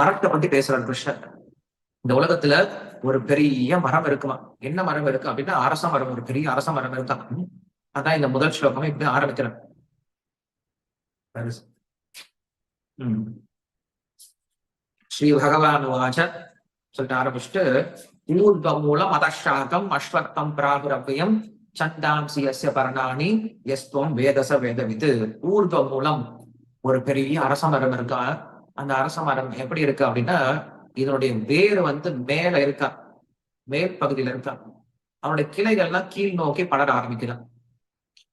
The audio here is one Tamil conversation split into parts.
மரத்தை பத்தி பேசுறாரு கிருஷ்ணர் இந்த உலகத்துல ஒரு பெரிய மரம் இருக்குமா? என்ன மரம் இருக்கு அப்படின்னா அரச மரம் ஒரு பெரிய அரச மரம் இருக்கா அதான் இந்த முதல் ஸ்லோகமே இப்படி ஆரம்பிக்கிறேன் ஸ்ரீ பகவான் வாச சொல்லிட்டு ஆரம்பிச்சுட்டு ஊர்வ மூலம் அதஷாகம் அஸ்வத்தம் பிராகுரவ்யம் சந்தாம்சி எஸ்ய பரணாணி எஸ்துவம் வேதச வேதவிது ஊர்வ மூலம் ஒரு பெரிய அரச மரம் இருக்கா? அந்த அரச மரம் எப்படி இருக்கு அப்படின்னா இதனுடைய வேர் வந்து மேல இருக்கா? மேற்பகுதியில இருக்கா? அவனுடைய கிளைகள்லாம் கீழ் நோக்கி படர ஆரம்பிக்கிறான்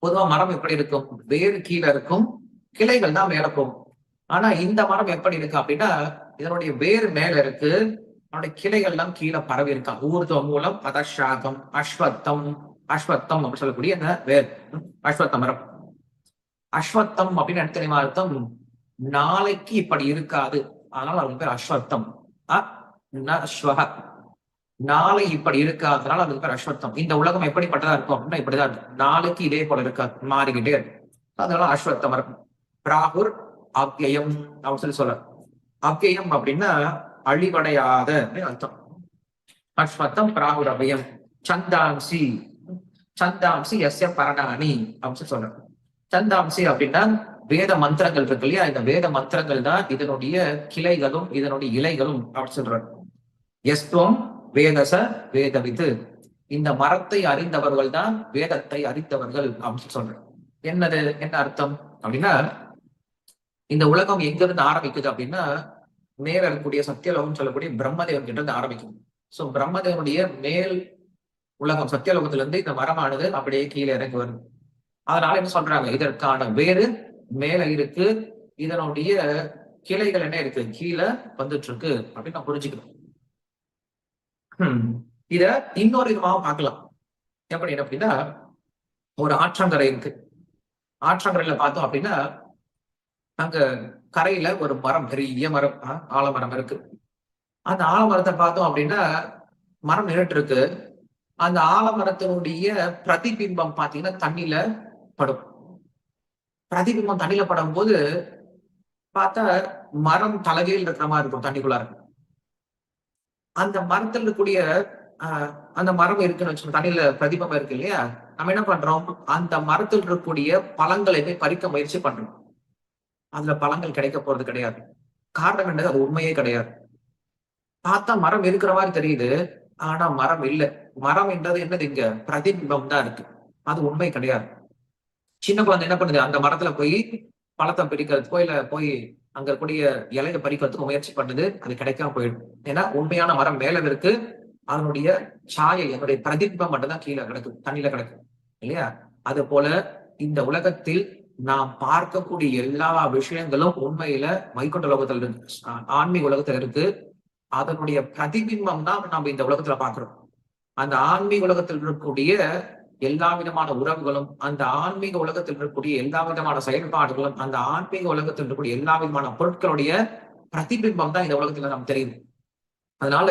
பொதுவா மரம் எப்படி இருக்கும்? வேறு கீழே இருக்கும். கிளைகள் தான் மேல போகும். ஆனா இந்த மரம் எப்படி இருக்கு அப்படின்னா இதனுடைய வேர் மேல இருக்கு. அவனுடைய கிளைகள் எல்லாம் கீழே பரவி இருக்கா? ஊர்துவ மூலம் பதஷாகம் அஸ்வத்தம் அஸ்வத்தம் அப்படின்னு சொல்லக்கூடிய அந்த வேர். அஸ்வத்த மரம் அஸ்வத்தம் அப்படின்னு எனக்கு தெரியுமா அர்த்தம்? நாளைக்கு இப்படி இருக்காது. அதனால அதுக்கு பேர் அஸ்வத்தம். அ, நாளை இப்படி இருக்காதனால அதுக்கு பேர் அஸ்வத்தம். இந்த உலகம் எப்படிப்பட்டதா இருக்கும் அப்படின்னா இப்படிதான் இருக்கும் நாளைக்கு இதே போல இருக்காது. மாறிக்கிட்டே இருக்கும் அதனால அஸ்வத்தம் இருக்கும் பிராகுர் அவ்யயம் அப்படின்னு சொல்லி சொல்ல அவ்யயம் அப்படின்னா அழிவடையாத அர்த்தம். அஸ்வத்தம் பிராகுர் அவ்யயம் சந்தாம்சி. சந்தாம்சி எஸ்ய பரணானி அப்படின்னு சொல்லி சொல்றேன் சந்தாம்சி அப்படின்னா வேத மந்திரங்கள் இருக்கு இல்லையா? இந்த வேத மந்திரங்கள் தான் இதனுடைய கிளைகளும் இதனுடைய இலைகளும் அப்படின்னு சொல்றாங்க. எஸ்துவம் வேதச வேதவிது இந்த மரத்தை அறிந்தவர்கள் தான் வேதத்தை அறிந்தவர்கள் அப்படின்னு சொல்றேன் என்னது? என்ன அர்த்தம்? அப்படின்னா இந்த உலகம் எங்க இருந்து ஆரம்பிக்குது அப்படின்னா மேல இருக்கக்கூடிய சத்தியலோகம் சொல்லக்கூடிய பிரம்மதேவன் கிட்ட இருந்து ஆரம்பிக்கும் சோ பிரம்மதேவனுடைய மேல் உலகம் சத்தியலோகத்துல இருந்து இந்த மரமானது அப்படியே கீழே இறங்கி வரும் அதனால என்ன சொல்றாங்க? இதற்கான வேறு மேல இருக்கு. இதனுடைய கிளைகள் என்ன இருக்கு? கீழே வந்துட்டு இருக்கு அப்படின்னு நான் புரிஞ்சுக்கணும். இத இன்னொரு விதமாக பார்க்கலாம். எப்படி அப்படின்னா ஒரு ஆற்றங்கரை இருக்கு. ஆற்றங்கரையில பார்த்தோம் அப்படின்னா அங்க கரையில ஒரு மரம் பெரிய மரம் ஆலமரம் இருக்கு. அந்த ஆலமரத்தை பார்த்தோம் அப்படின்னா மரம் நின்றுட்டு இருக்கு அந்த ஆலமரத்தினுடைய பிரதிபிம்பம் பாத்தீங்கன்னா தண்ணியில படும். பிரதிபிம்பம் தண்ணியில படும் போது பார்த்தா மரம் தலைகையில் இருக்கிற மாதிரி இருக்கும் தண்ணிக்குள்ளார. அந்த மரத்தில் இருக்கக்கூடிய ஆஹ், அந்த மரம் இருக்குன்னு வச்சு தண்ணியில பிரதிபம் இருக்கு இல்லையா? நம்ம என்ன பண்றோம்? அந்த மரத்தில் இருக்கக்கூடிய பழங்களையுமே பறிக்க முயற்சி பண்றோம். அதுல பழங்கள் கிடைக்க போறது கிடையாது. காரணம் என்னது? அது உண்மையே கிடையாது. பார்த்தா மரம் இருக்கிற மாதிரி தெரியுது. ஆனா மரம் இல்லை. மரம் என்றது என்னது இங்க? பிரதிபிம்பம் தான் இருக்கு. அது உண்மை கிடையாது. சின்ன குழந்தை என்ன பண்ணுது? அந்த மரத்துல போய் பழத்தை பிடிக்கிறதுக்கோ இல்ல போய் அங்க இருக்கக்கூடிய இலையை பறிக்கிறதுக்கு முயற்சி பண்ணுது. அது கிடைக்காம போயிடும். ஏன்னா உண்மையான மரம் மேல இருக்கு. அதனுடைய சாயை என்னுடைய பிரதிபிம்பம் மட்டும்தான் கீழே கிடக்கும் தண்ணியில கிடக்கும் இல்லையா? அது போல இந்த உலகத்தில் நாம் பார்க்கக்கூடிய எல்லா விஷயங்களும் உண்மையில வைகுண்ட உலகத்துல இருக்கு ஆன்மீக உலகத்துல இருக்கு. அதனுடைய பிரதிபிம்பம் தான் நம்ம இந்த உலகத்துல பாக்குறோம் அந்த ஆன்மீக உலகத்தில் இருக்கக்கூடிய எல்லா விதமான உறவுகளும் அந்த ஆன்மீக உலகத்தில் இருக்கக்கூடிய எல்லா விதமான செயல்பாடுகளும் அந்த ஆன்மீக உலகத்தில் இருக்கக்கூடிய எல்லா விதமான பொருட்களுடைய பிரதிபிம்பம் தான் இந்த உலகத்துல நமக்கு தெரியுது. அதனால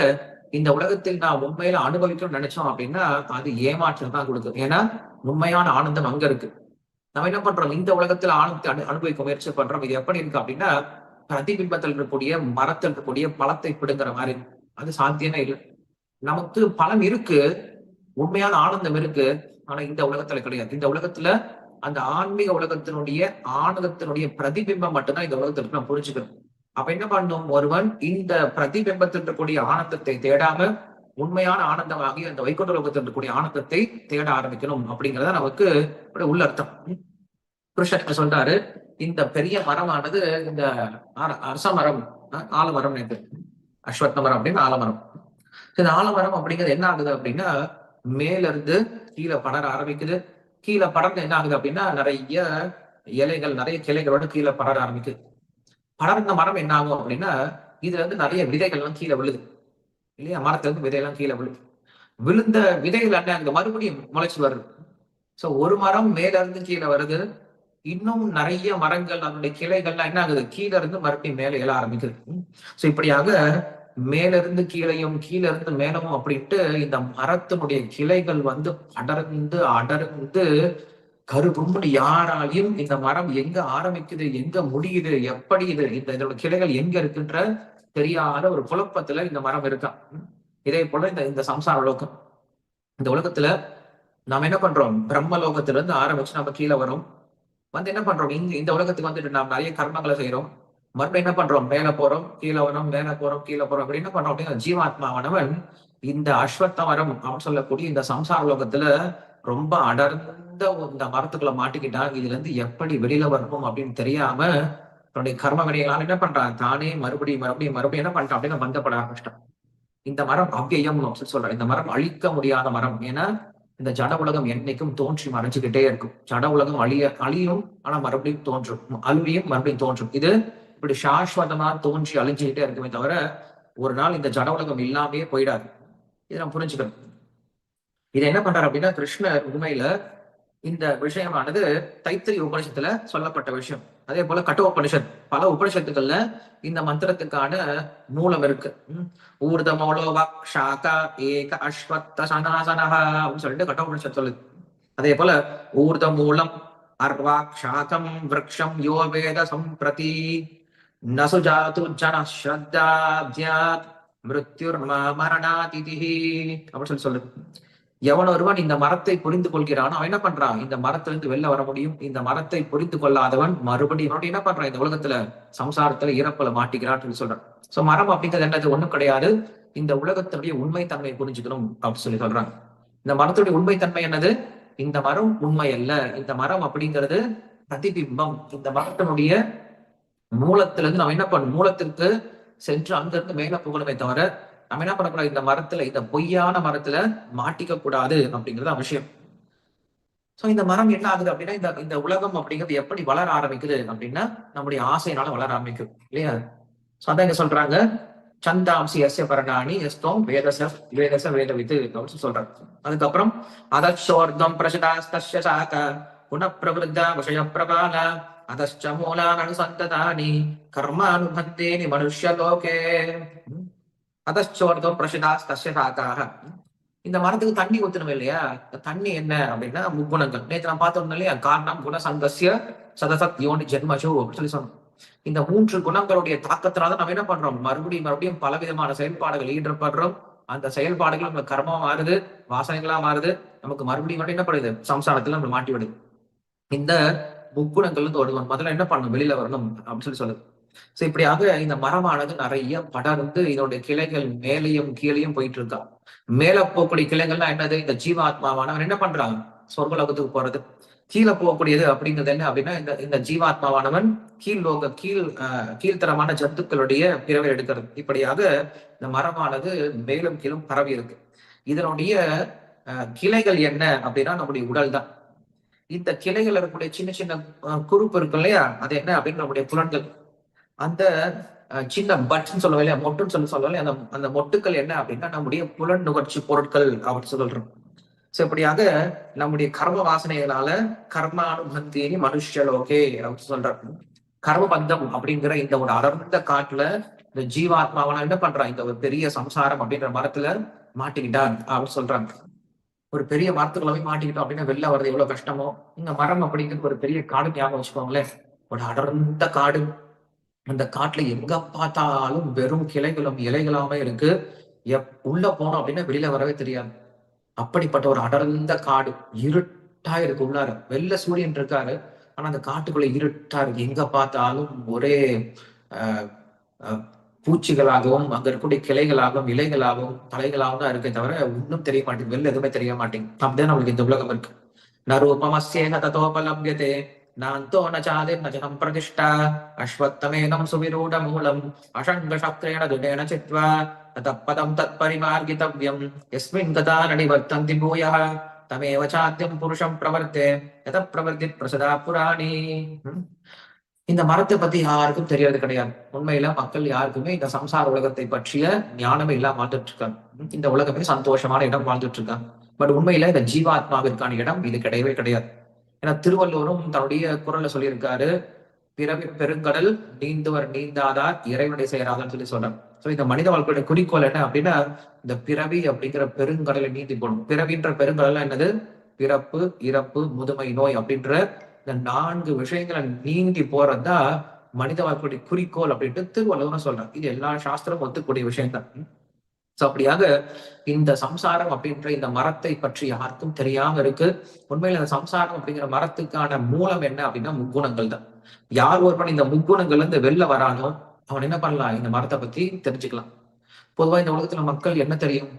இந்த உலகத்தில் நான் உண்மையில அனுபவிக்கணும்னு நினைச்சோம் அப்படின்னா அது ஏமாற்றம் தான் கொடுக்கும். ஏன்னா உண்மையான ஆனந்தம் அங்க இருக்கு. நம்ம என்ன பண்றோம்? இந்த உலகத்துல ஆனந்தத்தை அனு அனுபவிக்க முயற்சி பண்றோம். இது எப்படி இருக்கு அப்படின்னா பிரதிபிம்பத்தில் இருக்கக்கூடிய மரத்தில் இருக்கக்கூடிய பழத்தை பிடுங்குற மாதிரி. அது சாத்தியமே இல்லை. நமக்கு பலம் இருக்கு. உண்மையான ஆனந்தம் இருக்கு. ஆனா இந்த உலகத்துல கிடையாது. இந்த உலகத்துல அந்த ஆன்மீக உலகத்தினுடைய ஆனந்தத்தினுடைய பிரதிபிம்பம் மட்டும்தான் இந்த உலகத்துல இருக்கு. நம்ம புரிஞ்சுக்கணும் அப்ப என்ன பண்ணும்? ஒருவன் இந்த பிரதிபிம்பத்தில் இருக்கக்கூடிய ஆனந்தத்தை தேடாம உண்மையான ஆனந்தமாகி அந்த வைகுண்ட உலகத்தில் இருக்கக்கூடிய ஆனந்தத்தை தேட ஆரம்பிக்கணும் அப்படிங்கறத நமக்கு உள்ள உள்ளர்த்தம் கிருஷ்ணன் சொல்றாரு? இந்த பெரிய மரமானது இந்த அர- அரச மரம் ஆலமரம் இது அஸ்வத்த மரம் அப்படின்னு ஆலமரம். இந்த ஆலமரம் அப்படிங்கிறது என்ன ஆகுது அப்படின்னா மேல இருந்து கீழே படர ஆரம்பிக்குது. கீழே படர்ந்து என்ன ஆகுது அப்படின்னா நிறைய இலைகள் நிறைய கிளைகளோட கீழே படர ஆரம்பிக்குது. படர்ந்த மரம் என்ன ஆகும் அப்படின்னா இதுல இருந்து நிறைய விதைகள்லாம் கீழே விழுது. இல்லையா? மரத்துல இருந்து விதையெல்லாம் கீழே விழுது. விழுந்த விதைகள் என்ன? அங்க மறுபடியும் முளைச்சு வருது. சோ ஒரு மரம் மேல இருந்து கீழே வருது. இன்னும் நிறைய மரங்கள் அதனுடைய கிளைகள்லாம் என்ன ஆகுது? கீழே இருந்து மறுபடியும் மேலே எழ ஆரம்பிக்குது. சோ இப்படியாக மேலிருந்து கீழையும் கீழே இருந்து மேலமும் அப்படின்ட்டு இந்த மரத்தினுடைய கிளைகள் வந்து அடர்ந்து அடர்ந்து கருகும்படி யாராலையும் இந்த மரம் எங்க ஆரம்பிக்குது எங்க முடியுது எப்படி இது இந்த இதோட கிளைகள் எங்க இருக்குன்ற தெரியாத ஒரு குழப்பத்துல இந்த மரம் இருக்கான் இதே போல இந்த இந்த சம்சார உலகம் இந்த உலகத்துல நாம் என்ன பண்றோம்? பிரம்ம லோகத்திலிருந்து ஆரம்பிச்சு நம்ம கீழே வரும். வந்து என்ன பண்றோம்? இந்த இந்த உலகத்துக்கு வந்துட்டு நாம் நிறைய கர்மங்களை செய்யறோம் மறுபடியும் என்ன பண்றோம்? மேல போறோம் கீழே வரோம் மேல போறோம் கீழே போறோம். அப்படி என்ன பண்றோம் அப்படின்னா ஜீவாத்மாவானவன் இந்த அஸ்வத்த மரம் அப்படின்னு சொல்லக்கூடிய இந்த சம்சார லோகத்துல ரொம்ப அடர்ந்த இந்த மரத்துக்குள்ள மாட்டிக்கிட்டான். இதுல இருந்து எப்படி வெளியில வரணும் அப்படின்னு தெரியாம தன்னுடைய கர்ம வினைகளால் என்ன பண்றான்? தானே மறுபடியும் மறுபடியும் மறுபடியும் என்ன பண்றான் அப்படின்னு வந்தப்பட ஆரம்பிச்சிட்டான். இந்த மரம் அவ்வியம் சொல்றேன் இந்த மரம் அழிக்க முடியாத மரம். ஏன்னா இந்த ஜட உலகம் என்னைக்கும் தோன்றி மறைஞ்சுக்கிட்டே இருக்கும். ஜட உலகம் அழிய அழியும் ஆனா மறுபடியும் தோன்றும். அழியும் மறுபடியும் தோன்றும். இது இப்படி சாஸ்வதமா தோன்றி அழிஞ்சுக்கிட்டே இருக்குமே தவிர ஒரு நாள் இந்த ஜட உலகம் இல்லாமே போயிடாது. இதை நம்ம புரிஞ்சுக்கணும். இதை என்ன பண்றாரு அப்படின்னா கிருஷ்ணர் உண்மையில இந்த விஷயமானது தைத்திரி உபனிஷத்துல சொல்லப்பட்ட விஷயம். அதே போல கட்டு உபனிஷத் பல உபனிஷத்துக்கள்ல இந்த மந்திரத்துக்கான மூலம் இருக்கு. ஊர்தமோலோவா ஷாகா ஏக அஸ்வத்த சனாசனஹா அப்படின்னு சொல்லிட்டு கட்ட உபனிஷத் சொல்லுது. அதே போல ஊர்த மூலம் அர்வாக் ஷாகம் விரக்ஷம் யோவேத சம்பிரதி. நசு ஜாது ஜன ஸ்ரத்தாப்தியாத் மிருத்யுர் அப்படின்னு சொல்லி சொல்லுது எவன் ஒருவன் இந்த மரத்தை புரிந்து கொள்கிறான் அவன் என்ன பண்றான்? இந்த மரத்திலிருந்து வெளில வர முடியும். இந்த மரத்தை புரிந்து கொள்ளாதவன் மறுபடியும் என்ன பண்றான்? இந்த உலகத்துல சம்சாரத்துல இறப்பல மாட்டிக்கிறான்னு சொல்றான். சோ மரம் அப்படிங்கிறது என்னது? ஒண்ணும் கிடையாது. இந்த உலகத்துடைய உண்மை தன்மையை புரிஞ்சுக்கணும் அப்படின்னு சொல்லி சொல்றாங்க. இந்த மரத்துடைய உண்மை தன்மை என்னது? இந்த மரம் உண்மை அல்ல இந்த மரம் அப்படிங்கிறது பிரதிபிம்பம். இந்த மரத்தினுடைய மூலத்திலிருந்து நம்ம என்ன பண்ணும் மூலத்திற்கு சென்று அங்கிருந்து மேல புகழுமே தவிர நம்ம என்ன பண்ணக்கூடாது? இந்த மரத்துல இந்த பொய்யான மரத்துல மாட்டிக்க கூடாது அப்படிங்கிறது அவசியம் சோ இந்த மரம் என்ன ஆகுது அப்படின்னா இந்த இந்த உலகம் அப்படிங்கிறது எப்படி வளர ஆரம்பிக்குது அப்படின்னா நம்முடைய ஆசையினால வளர ஆரம்பிக்கும். இல்லையா? சோ அதான் இங்க சொல்றாங்க. சந்தாம்சி எஸ்ய பரணாணி எஸ்தோம் வேதச வேதச வேதவித்து அப்படின்னு சொல்றாங்க. அதுக்கப்புறம் அதோர்தம் பிரசதாஸ்தஸ்ய சாக புனப்பிரவருத்தா விஷய பிரபால அனுசந்ததானி கர்மானுபந்தேனி மனுஷ்யலோகே அதச்சோர்தம் பிரசிதாஸ் தஸ்ய சாக்காக இந்த மரத்துக்கு தண்ணி ஊத்தணும் இல்லையா? தண்ணி என்ன அப்படின்னா முக்குணங்கள். நேற்று நான் பார்த்தோம் இல்லையா காரணம் குண சங்கசிய சதசத் யோனி ஜென்மசோ அப்படின்னு சொல்லி சொன்னோம். இந்த மூன்று குணங்களுடைய தாக்கத்தினால நம்ம என்ன பண்றோம்? மறுபடியும் மறுபடியும் பல விதமான செயல்பாடுகள் ஈடுபடுறோம். அந்த செயல்பாடுகள் நம்ம கர்மமா மாறுது வாசனைகளா மாறுது. நமக்கு மறுபடியும் மட்டும் என்ன பண்ணுது சம்சாரத்துல நம்ம மாட்டி விடுது இந்த முக்குணங்கள் இருந்து முதல்ல என்ன பண்ணணும்? வெளியில வரணும் அப்படின்னு சொல்லி சொல்லுது சோ இப்படியாக இந்த மரமானது நிறைய படர்ந்து இதனுடைய கிளைகள் மேலையும் கீழையும் போயிட்டு இருக்கா மேல போகக்கூடிய கிளைகள்லாம் என்னது? இந்த ஜீவாத்மாவானவன் என்ன பண்றாங்க சொர்க்கலோகத்துக்கு போறது. கீழே போகக்கூடியது அப்படிங்கிறது என்ன அப்படின்னா இந்த இந்த ஜீவாத்மாவானவன் கீழ் லோக கீழ் கீழ்த்தரமான ஜந்துக்களுடைய பிறவை எடுக்கிறது. இப்படியாக இந்த மரமானது மேலும் கீழும் பரவி இருக்கு. இதனுடைய கிளைகள் என்ன அப்படின்னா நம்முடைய உடல் தான் இந்த கிளைகள் இருக்கக்கூடிய சின்ன சின்ன குறுப்பு இருக்கும் இல்லையா? அது என்ன? அப்படின்னு நம்முடைய புலன்கள். அந்த சின்ன பட்ஸ்ன்னு சொல்லுவோம் இல்லையா? மொட்டுன்னு சொல்லி சொல்லுவோம் அந்த அந்த மொட்டுக்கள் என்ன அப்படின்னா நம்முடைய புலன் நுகர்ச்சி பொருட்கள் அப்படின்னு சொல்றோம் ஸோ இப்படியாக நம்முடைய கர்ம வாசனைகளால கர்மானுபந்தினி மனுஷலோகே அப்படின்னு சொல்றாங்க. கர்மபந்தம் அப்படிங்கிற இந்த ஒரு அடர்ந்த காட்டுல இந்த ஜீவாத்மாவெல்லாம் என்ன பண்றான் இந்த ஒரு பெரிய சம்சாரம் அப்படின்ற மரத்துல மாட்டிக்கிட்டான் அப்படின்னு சொல்றாங்க. ஒரு பெரிய மரத்துக்குள்ள போய் மாட்டிக்கிட்டோம் அப்படின்னா வெளில வர்றது எவ்வளவு கஷ்டமோ இந்த மரம் அப்படிங்கிறது ஒரு பெரிய காடு ஞாபகம் வச்சுக்கோங்களேன். ஒரு அடர்ந்த காடு. அந்த காட்டுல எங்க பார்த்தாலும் வெறும் கிளைகளும் இலைகளாம இருக்கு. எப் உள்ள போனோம் அப்படின்னா வெளியில வரவே தெரியாது. அப்படிப்பட்ட ஒரு அடர்ந்த காடு இருட்டா இருக்கு உள்ளார. வெள்ள சூரியன் இருக்காரு ஆனா அந்த காட்டுக்குள்ள இருட்டா இருக்கு. எங்க பார்த்தாலும் ஒரே பூச்சிகளாகவும் அங்க இருக்கக்கூடிய கிளைகளாகவும் இலைகளாகவும் தலைகளாகவும் தான் இருக்கே தவிர ஒன்றும் தெரிய மாட்டேங்குது. வெளில எதுவுமே தெரிய மாட்டேங்குது. அப்படிதான் நம்மளுக்கு இந்த உலகம் இருக்கு. நரூபமஸ்யேன ததோபலம்பியதே நாந்தோ நாதே நஜகம் பிரதிஷ்டா. அஸ்வத்தமேதம் சுவிரூட மூலம். அஷங்க சக்ரேண துடேன சித்வா. தத்தப்பதம் தத்பரிமார்கிதவ்யம் எஸ்மின் கதா நடிவர்த்தந்தி பூயா. தமேவ சாத்தியம் புருஷம் பிரவர்த்தே. யத பிரவர்த்தி பிரசதா புராணி. இந்த மரத்தை பத்தி யாருக்கும் தெரியறது கிடையாது. உண்மையில மக்கள் யாருக்குமே இந்த சம்சார உலகத்தை பற்றிய ஞானமே இல்லாம வாழ்ந்துட்டு இருக்காங்க இந்த உலகமே சந்தோஷமான இடம் வாழ்ந்துட்டு இருக்காங்க பட் உண்மையில இந்த ஜீவாத்மாவிற்கான இடம் இது கிடையவே கிடையாது. ஏன்னா திருவள்ளுவரும் தன்னுடைய குரல்ல சொல்லியிருக்காரு பிறவி பெருங்கடல் நீந்துவர் நீந்தாதார் இறைவனை செய்யறாதான்னு சொல்லி சொல்றாங்க சோ இந்த மனித வாழ்க்கையுடைய குறிக்கோள் என்ன அப்படின்னா இந்த பிறவி அப்படிங்கிற பெருங்கடலை நீந்தி போகணும். பிறவின்ற பெருங்கடல் என்னது? பிறப்பு இறப்பு முதுமை நோய் அப்படின்ற இந்த நான்கு விஷயங்களை நீங்கி போறதுதான் மனித வாழ்க்கையுடைய குறிக்கோள் அப்படின்ட்டு திருவள்ளுவர் சொல்றாங்க இது எல்லா சாஸ்திரம் ஒத்துக்கூடிய விஷயம்தான். சோ அப்படியாக இந்த சம்சாரம் அப்படின்ற இந்த மரத்தை பற்றி யாருக்கும் தெரியாம இருக்கு. உண்மையில இந்த சம்சாரம் அப்படிங்கிற மரத்துக்கான மூலம் என்ன அப்படின்னா முக்குணங்கள் தான். யார் ஒருவன் இந்த முக்குணங்கள்ல இருந்து வெளில வரானோ அவன் என்ன பண்ணலாம்? இந்த மரத்தை பத்தி தெரிஞ்சுக்கலாம். பொதுவா இந்த உலகத்துல மக்கள் என்ன தெரியும்?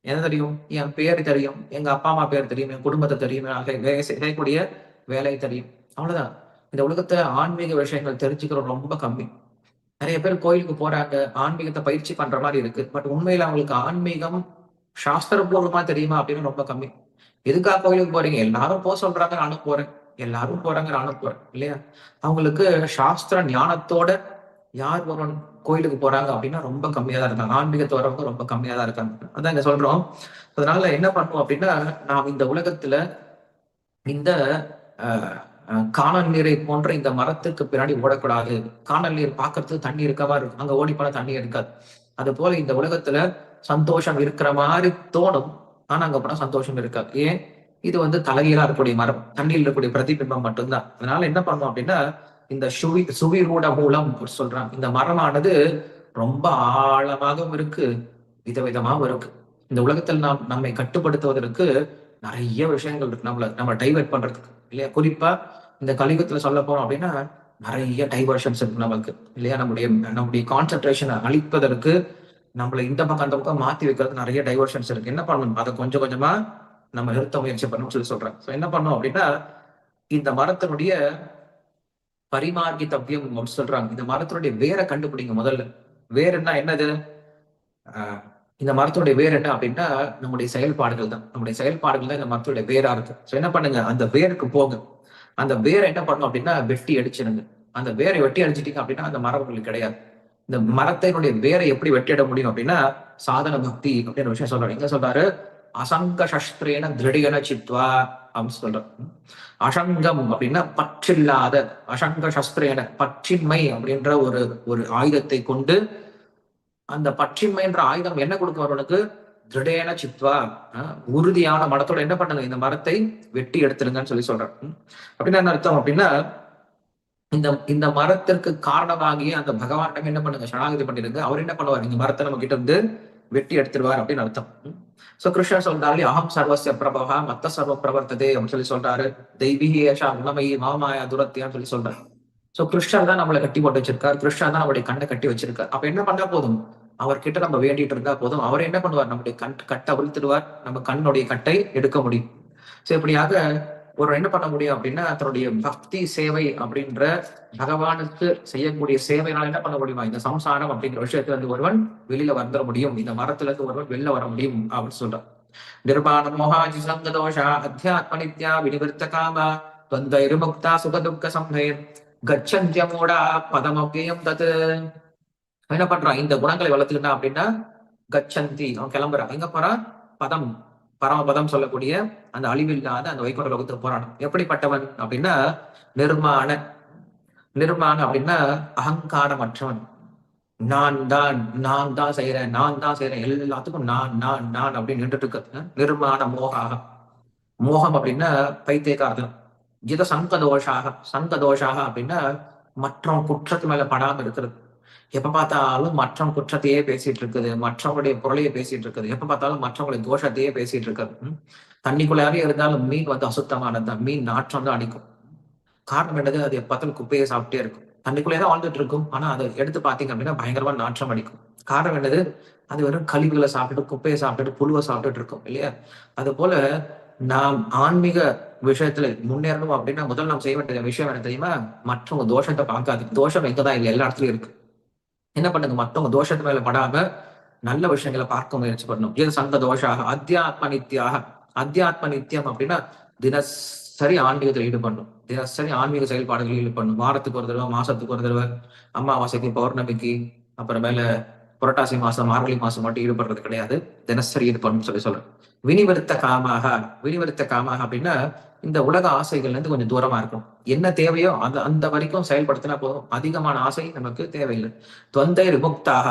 என்ன தெரியும்? என் பேர் தெரியும். எங்க அப்பா அம்மா பேர் தெரியும். என் குடும்பத்தை தெரியும். செய்யக்கூடிய வேலை தெரியும். அவ்வளவுதான். இந்த உலகத்துல ஆன்மீக விஷயங்கள் தெரிஞ்சுக்கிறோம் ரொம்ப கம்மி. நிறைய பேர் கோயிலுக்கு போறாங்க ஆன்மீகத்தை பயிற்சி பண்ற மாதிரி இருக்கு. பட் உண்மையில அவங்களுக்கு ஆன்மீகம் சாஸ்திரபூர்வமா தெரியுமா அப்படின்னு ரொம்ப கம்மி. எதுக்காக கோயிலுக்கு போறீங்க? எல்லாரும் போக சொல்றாங்க நானும் போறேன். எல்லாரும் போறாங்க நானும் போறேன். இல்லையா? அவங்களுக்கு சாஸ்திர ஞானத்தோட யார் ஒருவன் கோயிலுக்கு போறாங்க அப்படின்னா ரொம்ப கம்மியா தான் இருக்காங்க. ஆன்மீகத்தை வரவங்க ரொம்ப கம்மியா தான் இருக்காங்க. அதான் இங்க சொல்றோம். அதனால என்ன பண்ணுவோம் அப்படின்னா நாம் இந்த உலகத்துல இந்த காணல் நீரை போன்ற இந்த மரத்துக்கு பின்னாடி ஓடக்கூடாது. காணல் நீர் பார்க்கறதுக்கு தண்ணி இருக்கவா இருக்கும். அங்க ஓடி போன தண்ணி இருக்காது. அது போல இந்த உலகத்துல சந்தோஷம் இருக்கிற மாதிரி தோணும். ஆனா அங்க போனா சந்தோஷம் இருக்காது. ஏன்? இது வந்து தலைகீழா இருக்கக்கூடிய மரம். தண்ணியில் இருக்கக்கூடிய பிரதிபிம்பம் மட்டும்தான். அதனால என்ன பண்ணோம் அப்படின்னா இந்த சுவி சுவிரூட மூலம் சொல்றாங்க. இந்த மரமானது ரொம்ப ஆழமாகவும் இருக்கு விதவிதமாகவும் இருக்கு. இந்த உலகத்தில் நாம் நம்மை கட்டுப்படுத்துவதற்கு நிறைய விஷயங்கள் இருக்கு. நம்மள நம்ம டைவெர்ட் பண்றதுக்கு. இல்லையா? குறிப்பா இந்த கலியுகத்துல சொல்ல போறோம் அப்படின்னா நிறைய டைவர்ஷன்ஸ் இருக்கு நமக்கு இல்லையா? நம்முடைய நம்முடைய கான்சென்ட்ரேஷனை அழிப்பதற்கு நம்மளை இந்த பக்கம் அந்த பக்கம் மாத்தி வைக்கிறது நிறைய டைவர்ஷன்ஸ் இருக்கு. என்ன பண்ணணும்? அதை கொஞ்சம் கொஞ்சமா நம்ம நிறுத்த முயற்சி பண்ணணும்னு சொல்லி சொல்றேன். ஸோ என்ன பண்ணோம் அப்படின்னா இந்த மரத்தினுடைய பரிமார்க்கி தவ்யம் சொல்றாங்க. இந்த மரத்தினுடைய வேரை கண்டுபிடிங்க முதல்ல. வேறுன்னா என்ன என்னது இந்த மரத்துடைய வேர் என்ன அப்படின்னா நம்முடைய செயல்பாடுகள் தான். நம்முடைய செயல்பாடுகள் தான் இந்த மரத்துடைய வேரா இருக்கு. ஸோ என்ன பண்ணுங்க? அந்த வேருக்கு போங்க. அந்த வேரை என்ன பண்ணும் அப்படின்னா வெட்டி அடிச்சிருங்க. அந்த வேரை வெட்டி அடிச்சிட்டீங்க அப்படின்னா அந்த மரம் உங்களுக்கு கிடையாது. இந்த மரத்தினுடைய வேரை எப்படி வெட்டிட முடியும் அப்படின்னா சாதன பக்தி அப்படின்னு விஷயம் சொல்றாரு. எங்க சொல்றாரு? அசங்க சஸ்திரேன திருடியன சித்வா அப்படின்னு சொல்றாரு. அசங்கம் அப்படின்னா பற்றில்லாத அசங்க சஸ்திரேன பற்றின்மை அப்படின்ற ஒரு ஒரு ஆயுதத்தை கொண்டு அந்த பற்றின்மைன்ற ஆயுதம் என்ன கொடுக்கும் அவர்களுக்கு? திருடேன சித்வா. உறுதியான மரத்தோட என்ன பண்ணுங்க? இந்த மரத்தை வெட்டி எடுத்துருங்கன்னு சொல்லி சொல்றேன் அப்படின்னா என்ன அர்த்தம் அப்படின்னா இந்த இந்த மரத்திற்கு காரணமாகிய அந்த பகவான் என்ன பண்ணுங்க? சனாகதி பண்ணிருங்க அவர் என்ன பண்ணுவார்? இந்த மரத்தை நம்ம கிட்ட இருந்து வெட்டி எடுத்துருவார் அப்படின்னு அர்த்தம். சோ கிருஷ்ணர் சொல்றாரு அகம் சர்வசிய பிரபவா மத்த சர்வ பிரவர்த்ததே அப்படின்னு சொல்லி சொல்றாரு. தெய்வீக ஏஷா உணமயி மாமாயா துரத்தியான்னு சொல்லி சொல்றாரு. சோ கிருஷ்ணர் தான் நம்மளை கட்டி போட்டு வச்சிருக்காரு. கிருஷ்ணர் தான் நம்மளுடைய கண்ணை கட்டி வச்சிருக்காரு. அப்ப என்ன பண்ணா போதும்? அவர்கிட்ட நம்ம வேண்டிட்டு இருந்தா போதும். அவர் என்ன பண்ணுவார்? நம்முடைய கண் கட்டை அவிழ்த்துடுவார். நம்ம கண்ணுடைய கட்டை எடுக்க முடியும். சோ இப்படியாக ஒரு என்ன பண்ண முடியும் அப்படின்னா தன்னுடைய பக்தி சேவை அப்படின்ற பகவானுக்கு செய்யக்கூடிய சேவைனால என்ன பண்ண முடியுமா? இந்த சம்சாரம் அப்படிங்கிற விஷயத்துல இருந்து ஒருவன் வெளியில வந்துட முடியும். இந்த மரத்துல இருந்து ஒருவன் வெளில வர முடியும் அப்படின்னு சொல்றான் நிர்மாணம் மோகாஜி சங்கதோஷா அத்தியாத்ம நித்யா வினிவர்த்த காமா துவந்த சுகதுக்க சம்ஹைர். கச்சந்தியமோடா பதமவ்யம் தத்து என்ன பண்றான்? இந்த குணங்களை வளர்த்துக்கிட்டான் அப்படின்னா கச்சந்தி அவன் கிளம்புறான். எங்க போறான்? பதம் பரமபதம் சொல்லக்கூடிய அந்த அழிவில்லாத அந்த வைகுண்ட லோகத்துக்கு போறான். எப்படிப்பட்டவன் அப்படின்னா நிர்மாண நிர்மாணம் அப்படின்னா அகங்காரமற்றவன். நான் தான் நான் தான் செய்யறேன் நான் தான் செய்யறேன் எல்லாத்துக்கும் நான் நான் நான் அப்படின்னு நின்றுட்டு இருக்கிறது நிர்மாண மோகாக. மோகம் அப்படின்னா பைத்தியக்காரதம் இத சங்கதோஷாக சங்கதோஷாக அப்படின்னா மற்றவன் குற்றத்து மேல படாம இருக்கிறது. எப்ப பார்த்தாலும் மற்ற குற்றத்தையே பேசிட்டு இருக்குது மற்றவங்களுடைய பொருளையே பேசிட்டு இருக்குது. எப்ப பார்த்தாலும் மற்றவங்களுடைய தோஷத்தையே பேசிட்டு இருக்குது. தண்ணிக்குள்ளாவே இருந்தாலும் மீன் வந்து அசுத்தமானது தான். மீன் நாற்றம் தான் அடிக்கும். காரணம் என்னது? அது எப்பத்தாலும் குப்பையை சாப்பிட்டே இருக்கும். தண்ணிக்குள்ளே தான் வாழ்ந்துட்டு இருக்கும். ஆனா அதை எடுத்து பாத்தீங்க அப்படின்னா பயங்கரமா நாற்றம் அடிக்கும். காரணம் என்னது? அது வெறும் கழிவுகளை சாப்பிட்டுட்டு குப்பையை சாப்பிட்டுட்டு புழுவை சாப்பிட்டுட்டு இருக்கும் இல்லையா? அது போல நாம் ஆன்மீக விஷயத்துல முன்னேறணும் அப்படின்னா முதல் நாம் செய்ய வேண்டிய விஷயம் என்ன தெரியுமா? மற்றவங்க தோஷத்தை பார்க்காது தோஷம் எங்கதான் இல்லை? எல்லா இடத்துலயும் இருக்கு. என்ன பண்ணுங்க? மத்தவங்க தோஷத்து மேல படாம நல்ல விஷயங்களை பார்க்க முயற்சி பண்ணணும். இது சங்க தோஷாக அத்தியாத்ம நித்தியாக. அத்தியாத்ம நித்தியம் அப்படின்னா தினசரி ஆன்மீகத்தில் ஈடுபடணும். தினசரி ஆன்மீக செயல்பாடுகளில் ஈடுபடணும். வாரத்துக்கு ஒரு தடவை மாசத்துக்கு ஒரு தடவை அமாவாசைக்கு பௌர்ணமிக்கு அப்புறமேல புரட்டாசி மாசம் மார்கழி மாசம் மட்டும் ஈடுபடுறது கிடையாது. தினசரி ஈடுபடும் சொல்லி சொல்றேன். வினிவருத்த காமாக வினிவருத்த காமாக அப்படின்னா இந்த உலக ஆசைகள்ல இருந்து கொஞ்சம் தூரமா இருக்கும் என்ன தேவையோ அந்த அந்த வரைக்கும் செயல்படுத்தினா போதும். அதிகமான ஆசை நமக்கு தேவையில்லை. தொந்தை விமுக்தாக